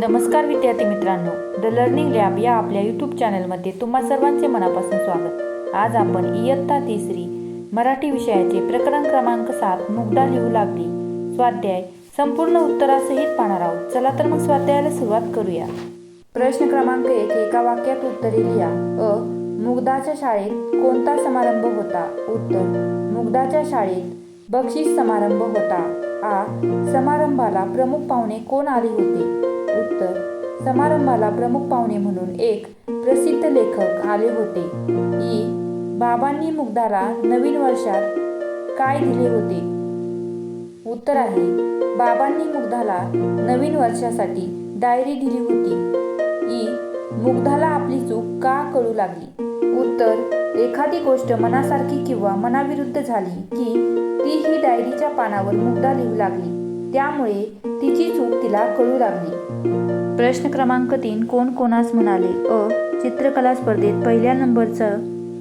नमस्कार विद्यार्थी मित्रांनो. द लर्निंग लॅब या आपल्या यूट्यूब चॅनलमध्ये तुम्हा सर्वांचे मनापासून स्वागत. आज आपण इयत्ता तिसरी मराठी विषयाचे प्रकरण क्रमांक सात मुग्धा लिहू लागली. स्वाध्याय संपूर्ण उत्तरासहित पाहणार आहोत. चला तर मग स्वाध्यायाला सुरुवात करूया. प्रश्न क्रमांक एक एका वाक्यात उत्तरे लिहा. अ मुग्धाच्या शाळेत कोणता समारंभ होता? उत्तर मुग्धाच्या शाळेत बक्षीस समारंभ होता. आ समारंभाला प्रमुख पाहुणे कोण आले होते? उत्तर समारंभाला प्रमुख पाहुणे म्हणून एक प्रसिद्ध लेखक आले होते. ई. बाबांनी मुग्धाला नवीन वर्षात काय दिले होते? उत्तर आहे बाबांनी मुग्धाला नवीन वर्षासाठी डायरी दिली होती. ई. मुग्धाला आपली चूक का कळू लागली? उत्तर एखादी गोष्ट मनासारखी किंवा मनाविरुद्ध झाली की ती ही डायरीच्या पानावर मुग्धा लिहू लागली. त्यामुळे तिची चूक तिला कळू लागली. प्रश्न क्रमांक तीन कोण कोणास म्हणाले? अ. चित्रकला स्पर्धेत पहिल्या नंबरचं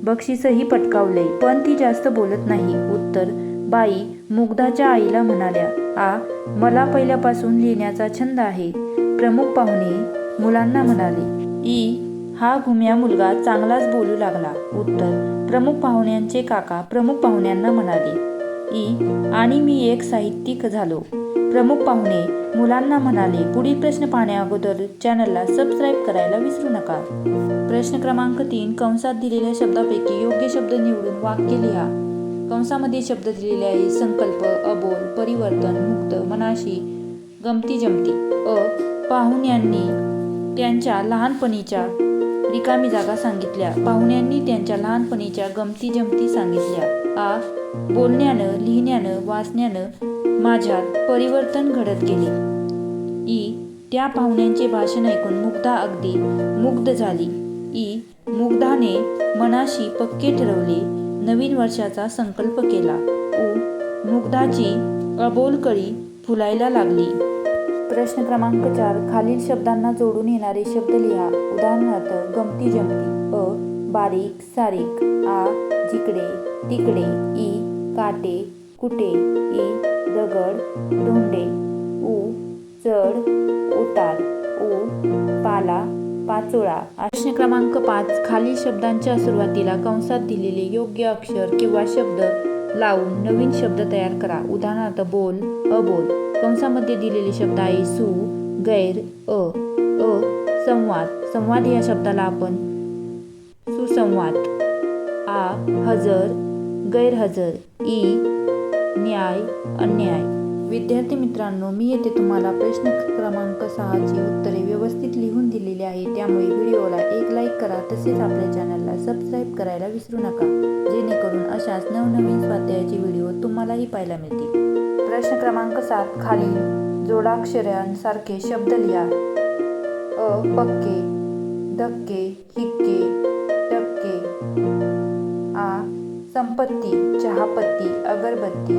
बक्षीसही पटकावले पण ती जास्त बोलत नाही. उत्तर बाई मुग्धाच्या आईला म्हणाल्या आ मला पहिल्यापासून लिहिण्याचा छंद आहे. प्रमुख पाहुणे मुलांना म्हणाले ई हा घुम्या मुलगा चांगलाच बोलू लागला. उत्तर प्रमुख पाहुण्यांचे काका प्रमुख पाहुण्यांना म्हणाले ई आणि मी एक साहित्यिक झालो. प्रमुख पाहुणे मुलांना म्हणाले पुढील प्रश्न पाहण्याअगोदर चॅनलला सबस्क्राईब करायला विसरू नका. प्रश्न क्रमांक तीन कंसात दिलेल्या शब्दापैकी योग्य शब्द निवडून वाक्य लिहा. कंसामध्ये शब्द दिलेले आहे संकल्प अबोल परिवर्तन मुक्त मनाशी गमती जमती. अ. पाहुण्यांनी त्यांच्या लहानपणीच्या रिकामी जागा सांगितल्या. पाहुण्यांनी त्यांच्या लहानपणीच्या गमती जमती सांगितल्या. आ बोलण्यानं लिहिण्यानं वाचण्यानं माझ्यात परिवर्तन घडत गेले. ई त्या पाहुण्यांचे भाषण ऐकून मुग्धा अगदी मुग्ध झाली. ई मुग्धाने मनाशी पक्के ठरवले नवीन वर्षाचा संकल्प केला. उ मुग्धाची अबोलकळी फुलायला लागली. प्रश्न क्रमांक चार खालील शब्दांना जोडून येणारे शब्द लिहा. उदाहरणार्थ गमती जमती. अ बारीक सारीक आ जिकडे तिकडे ई काटे कुटे ई दगड धोंडे उ चढ उतार उ पाला पाचोळा प्रश्न क्रमांक पाच खालील शब्दांच्या सुरुवातीला कंसात दिलेले योग्य अक्षर किंवा शब्द लावून नवीन शब्द तयार करा. उदाहरणार्थ बोल अबोल. कंसामध्ये दिलेले शब्द आहे सु गैर अ अ संवाद. संवाद या शब्दाला आपण सुसंवाद. आ हजर गैरहजर ई न्याय अन्याय. विद्यार्थी मित्रांनो मी येथे तुम्हाला प्रश्न क्रमांक सहाची उत्तरे व्यवस्थित लिहून दिलेली आहे त्यामुळे व्हिडिओला एक लाईक करा तसेच आपल्या चॅनलला सबस्क्राईब करायला विसरू नका. जेणेकरून अशाच नवनवीन स्वाध्यायाचे व्हिडिओ तुम्हालाही पाहायला मिळतील. प्रश्न क्रमांक सात खाली जोडाक्षरांसारखे शब्द लिहा. अ पक्के धक्के हिक्के संपत्ती चहापत्ती अगरबत्ती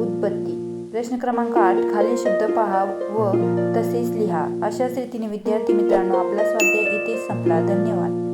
उदबत्ती. प्रश्न क्रमांक आठ खालील शब्द पहा व तसेच लिहा. अशाच रीतीने विद्यार्थी मित्रांनो आपला स्वाध्याय इथेच संपला. धन्यवाद.